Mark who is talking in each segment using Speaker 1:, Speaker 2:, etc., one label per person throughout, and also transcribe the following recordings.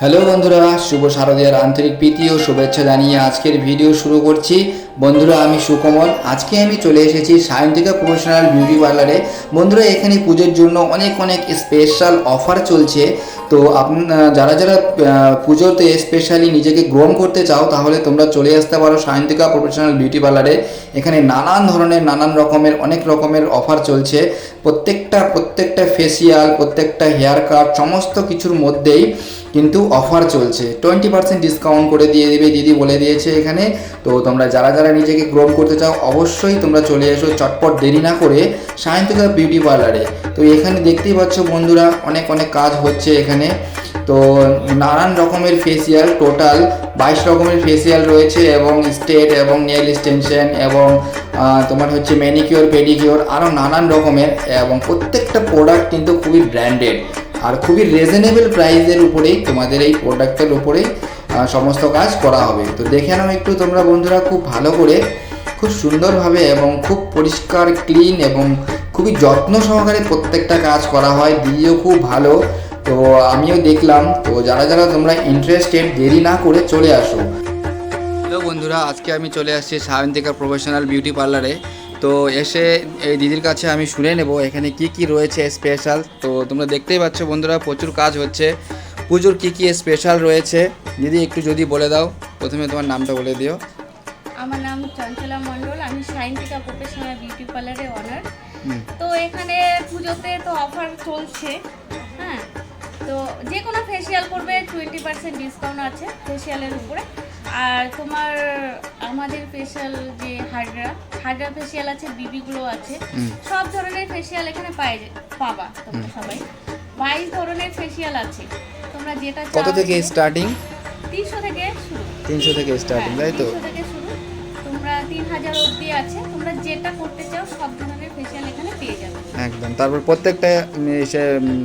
Speaker 1: Hello বন্ধুরা, শুভ শারদীয়ার আন্তরিক প্রীতি ও শুভেচ্ছা জানিয়ে আজকের ভিডিও শুরু করছি। বন্ধুরা, আমি সুকমল। আজকে আমি চলে এসেছি সায়ন্তিকা প্রফেশনাল বিউটি পার্লারে। বন্ধুরা, এখানে পুজোর জন্য অনেক অনেক স্পেশাল অফার চলছে। তো আপনার, যারা যারা পুজোতে স্পেশালি নিজেকে গ্রোম করতে চাও, তাহলে তোমরা চলে আসতে পারো সায়ন্তিকা প্রফেশনাল বিউটি পার্লারে। এখানে নানান ধরনের, নানান রকমের, অনেক রকমের অফার চলছে। প্রত্যেকটা প্রত্যেকটা ফেসিয়াল প্রত্যেকটা হেয়ার কাট সমস্ত কিছুর মধ্যেই কিন্তু অফার চলছে। টোয়েন্টি পার্সেন্ট ডিসকাউন্ট করে দিয়ে দিবে, দিদি বলে দিয়েছে এখানে। তো তোমরা যারা যারা নিজেকে গ্রোম করতে চাও, অবশ্যই তোমরা চলে এসো চটপট, দেরি না করে সায়ন্তিকা বিউটি পার্লারে তো এখানে দেখতেই পাচ্ছ বন্ধুরা, অনেক অনেক কাজ হচ্ছে এখানে। তো নানান রকমের ফেসিয়াল টোটাল বাইশ রকমের ফেসিয়াল রয়েছে এবং স্টেট এবং নেল এক্সটেনশন এবং তোমার হচ্ছে ম্যানিকিওর পেডিকিওর আরও নানান রকমের এবং প্রত্যেকটা প্রোডাক্ট কিন্তু খুবই ব্র্যান্ডেড আর খুবই রিজনেবল প্রাইসের উপরেই তোমাদের এই প্রোডাক্টের উপরেই সমস্ত কাজ করা হবে। তো দেখে নাও একটু তোমরা বন্ধুরা খুব ভালো করে, খুব সুন্দরভাবে এবং খুব পরিষ্কার ক্লিন এবং খুবই যত্ন সহকারে প্রত্যেকটা কাজ করা হয় দিদিও খুব ভালো। তো আমিও দেখলাম, তো যারা যারা তোমরা ইন্টারেস্টেড দেরি না করে চলে আসো। হ্যালো বন্ধুরা, আজকে আমি চলে আসছি সায়ন্তিকা প্রফেশনাল বিউটি পার্লারে তো এসে এই দিদির কাছে আমি শুনে নেব এখানে কি কি রয়েছে স্পেশাল তো তোমরা দেখতেই পাচ্ছ বন্ধুরা প্রচুর কাজ হচ্ছে। পুজোর কি কি স্পেশাল রয়েছে? দিদি একটু যদি বলে দাও প্রথমে তোমার নামটা বলে দিও।
Speaker 2: আমার নাম চঞ্চলা মণ্ডল আমি সাইন্টিকা প্রফেশনাল বিউটি পার্লারে অনার। তো এখানে পুজোতে তো অফার চলছে হ্যাঁ? তো যে কোনো ফেসিয়াল করবে টোয়েন্টি পার্সেন্ট ডিসকাউন্ট আছে ফেসিয়ালের উপরে। আর তোমার আমাদের ফেসিয়াল যে হাড্রা হাড্রা ফেসিয়াল আছে বিবিগুলো আছে সব ধরনের ফেসিয়াল এখানে পাই পাবা তোমরা সবাই। বাইশ ধরনের ফেসিয়াল আছে তোমরা যেটা
Speaker 1: কত থেকে স্টার্টিং
Speaker 2: তিনশো থেকে শুরু।
Speaker 1: তিনশো থেকে স্টার্টিং তাই তো?
Speaker 2: থেকে শুরু। তোমরা তিন হাজার অবধি আছে তোমরা যেটা করতে চাও সব ধরনের
Speaker 1: একদম। তারপর প্রত্যেকটা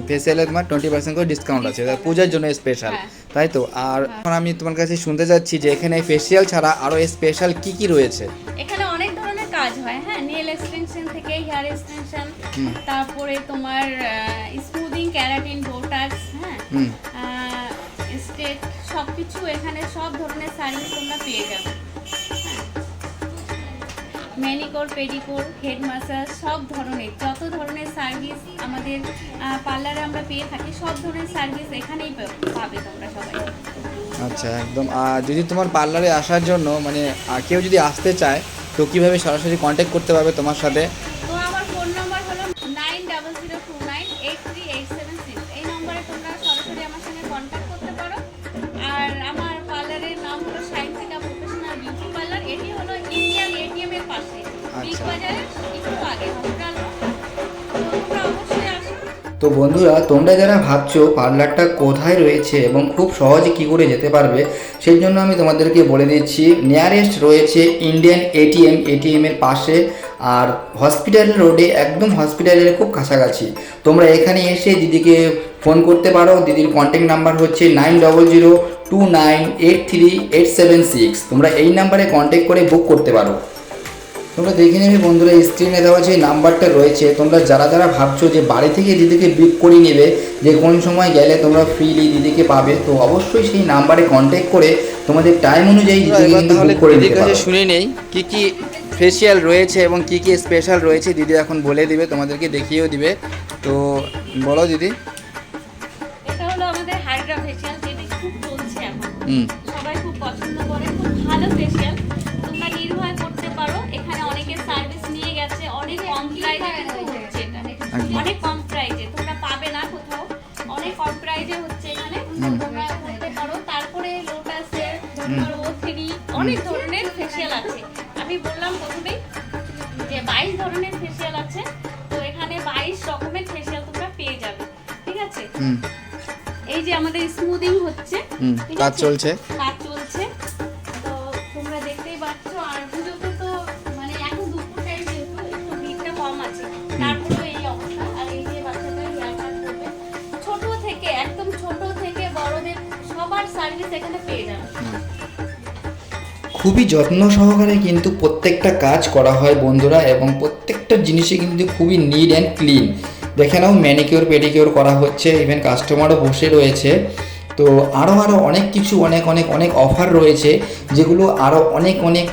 Speaker 1: ফেসিয়ালে তোমার টোয়েন্টি পার্সেন্ট করে ডিসকাউন্ট আছে। পূজার জন্য স্পেশাল
Speaker 2: হ্যাঁ।
Speaker 1: তাই তো? আর এখন আমি তোমার কাছে শুনতে যাচ্ছি যে এখানে ফেসিয়াল ছাড়া আরও স্পেশাল কি কি রয়েছে?
Speaker 2: এখানে অনেক ধরনের কাজ হয় হ্যাঁ? নেল এক্সটেনশন থেকে হেয়ার এক্সটেনশন তারপরে তোমার স্মুদিং ক্যারাটিন বোটাক্স হ্যাঁ? স্টেট সব কিছু এখানে সব ধরনের সার্ভিস তোমরা পেয়ে যাবে। ম্যানিকোর, পেডিকোর, হেড মাসাজ, সব ধরনের, যত ধরনের সার্ভিস আমাদের পার্লারে আমরা পেয়ে থাকি, সব ধরনের সার্ভিস এখানেই পাবে তোমরা সবাই।
Speaker 1: আচ্ছা একদম। আর যদি তোমার পার্লারে আসার জন্য মানে কেউ যদি আসতে চায়, তো কীভাবে সরাসরি কন্ট্যাক্ট করতে পারবে তোমার সাথে?
Speaker 2: তো
Speaker 1: বন্ধুরা, তোমরা যারা ভাবছ পার্লারটা কোথায় রয়েছে এবং খুব সহজে কি করে যেতে পারবে, সেই জন্য আমি তোমাদেরকে বলে দিচ্ছি নিয়ারেস্ট রয়েছে ইন্ডিয়ান এটিএম এটিএম এর পাশে আর হসপিটাল রোডে একদম হসপিটালের খুব কাছাকাছি। তোমরা এখানে এসে দিদিকে ফোন করতে পারো, দিদির কন্ট্যাক্ট নাম্বার হচ্ছে nine double zero two nine eight three eight seven six তোমরা এই নাম্বারে কন্ট্যাক্ট করে বুক করতে পারো। তোমরা দেখে নেবে বন্ধুরা স্ক্রিনে দেওয়া যে নাম্বারটা রয়েছে। তোমরা যারা যারা ভাবছ যে বাড়ি থেকে দিদিকে বুক করে নেবে যে কোন সময় গেলে তোমরা ফ্রিলি দিদিকে পাবে তো অবশ্যই সেই নাম্বারে কন্ট্যাক্ট করে তোমাদের টাইম অনুযায়ী দিদিকে কিন্তু বুক করে নিতে পারো। শুনে নেই কি কি ফেসিয়াল রয়েছে এবং কি কি স্পেশাল রয়েছে দিদি এখন বলে দিবে তোমাদেরকে দেখিয়েও দিবে। তো বলো দিদি।
Speaker 2: এটা হলো আমাদের হাইড্রা ফেসিয়াল যেটা খুব চলছে এখন।
Speaker 1: হুম।
Speaker 2: সবাই খুব পছন্দ করে খুব ভালো ফেসিয়াল কম প্রাইজে হচ্ছে এটা। অনেক কম প্রাইজে তোমরা পাবে না কোথাও। অনেক কম প্রাইজে হচ্ছে এখানে। তোমরা করতে পারো। তারপরে লোটাসের ও থ্রি অনেক ধরনের ফেসিয়াল আছে। আমি বললাম প্রথমেই যে বাইশ ধরনের ফেসিয়াল আছে। তো এখানে বাইশ রকমের ফেসিয়াল তোমরা পেয়ে যাবে। ঠিক আছে? এই যে আমাদের স্মুদিং হচ্ছে।
Speaker 1: কাজ? চলছে।
Speaker 2: কাজ চলছে। তো তোমরা দেখতেই পাচ্ছ। আর পুজোতে তো
Speaker 1: খুবই যত্ন সহকারে কিন্তু প্রত্যেকটা কাজ করা হয় বন্ধুরা এবং প্রত্যেকটা জিনিসই কিন্তু খুবই নিট অ্যান্ড ক্লিন দেখে নাও ম্যানিকিওর পেডিকিওর করা হচ্ছে ইভেন কাস্টমারও বসে রয়েছে। তো আরও আরও অনেক কিছু, অনেক অনেক অনেক অফার রয়েছে, যেগুলো আরও অনেক অনেক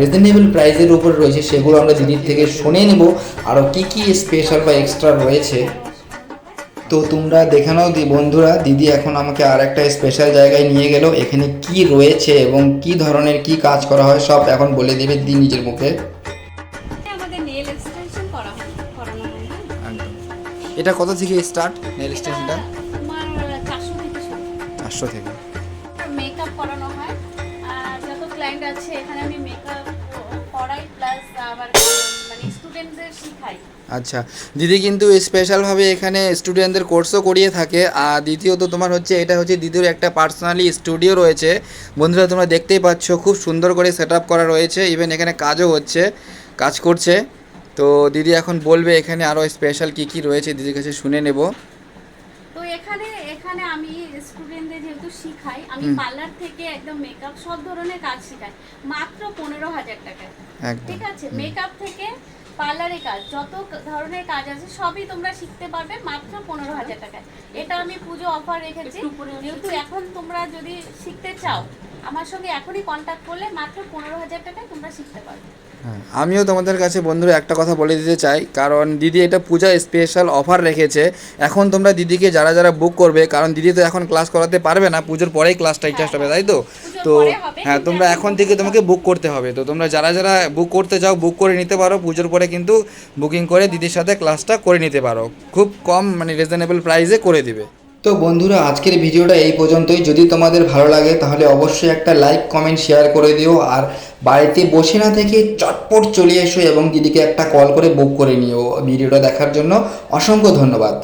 Speaker 1: রিজনেবল প্রাইসের উপর রয়েছে, সেগুলো আমরা দিদির থেকে শুনে নেব। আরও কী কী স্পেশাল বা এক্সট্রা রয়েছে? তো তোমরা দেখে নাও দি বন্ধুরা দিদি এখন আমাকে আর একটা স্পেশাল জায়গায় নিয়ে গেল এখানে কি রয়েছে এবং কি ধরনের কি কাজ করা হয় সব এখন বলে দেবে দিদি নিজের মুখে। এটা কত থেকে স্টার্ট নেল স্টেশনটা
Speaker 2: তোমার চারশো থেকে মেকআপ করানো হয় আর যত ক্লায়েন্ট আছে এখানে আমি মেকআপ করাই প্লাস স্টুডেন্টদের শিখাই।
Speaker 1: আচ্ছা দিদি কিন্তু স্পেশালভাবে এখানে স্টুডেন্টদের কোর্সও করিয়ে থাকে। আর দ্বিতীয়ত তোমার হচ্ছে এটা হচ্ছে দিদির একটা পার্সোনালি স্টুডিও রয়েছে। বন্ধুরা তোমরা দেখতেই পাচ্ছ খুব সুন্দর করে সেট করা রয়েছে। ইভেন এখানে কাজও হচ্ছে কাজ করছে। তো দিদি এখন বলবে এখানে আরও স্পেশাল কী কী রয়েছে দিদির কাছে শুনে নেব।
Speaker 2: তো এখানে এখানে আমি স্টুডেন্টদের যেহেতু শিখাই আমি পার্লার থেকে একদম মেকআপ সব ধরনের কাজ শিখাই। মাত্র পনেরো হাজার
Speaker 1: একদম।
Speaker 2: ঠিক আছে? মেকআপ থেকে পার্লারে কাজ যত ধরনের কাজ আছে সবই তোমরা শিখতে পারবে মাত্র পনেরো হাজার টাকায়। এটা আমি পুজো অফার রেখেছি। যেহেতু এখন তোমরা যদি শিখতে চাও আমার সঙ্গে এখনই কন্ট্যাক্ট করলে মাত্র পনেরো হাজার টাকায় তোমরা শিখতে পারবে।
Speaker 1: হ্যাঁ আমিও তোমাদের কাছে বন্ধুরা একটা কথা বলে দিতে চাই কারণ দিদি এটা পূজা স্পেশাল অফার রেখেছে। এখন তোমরা দিদিকে যারা যারা বুক করবে কারণ দিদি তো এখন ক্লাস করাতে পারবে না পুজোর পরেই ক্লাসটা স্টার্ট হবে তাই তো? তো হ্যাঁ তোমরা
Speaker 2: এখন
Speaker 1: এখন থেকে তোমাকে বুক করতে হবে। তো তোমরা যারা যারা বুক করতে চাও বুক করে নিতে পারো। পুজোর পরে কিন্তু বুকিং করে দিদির সাথে ক্লাসটা করে নিতে পারো। খুব কম মানে রিজনেবল প্রাইসে করে দিবে। তো বন্ধুরা, আজকের ভিডিওটা এই পর্যন্তই। যদি তোমাদের ভালো লাগে, তাহলে অবশ্যই একটা লাইক কমেন্ট শেয়ার করে দিও। আর বাড়িতে বসে না থেকে চটপট চলে এসো এবং দিদিকে একটা কল করে বুক করে নিও ভিডিওটা দেখার জন্য। অসংখ্য ধন্যবাদ।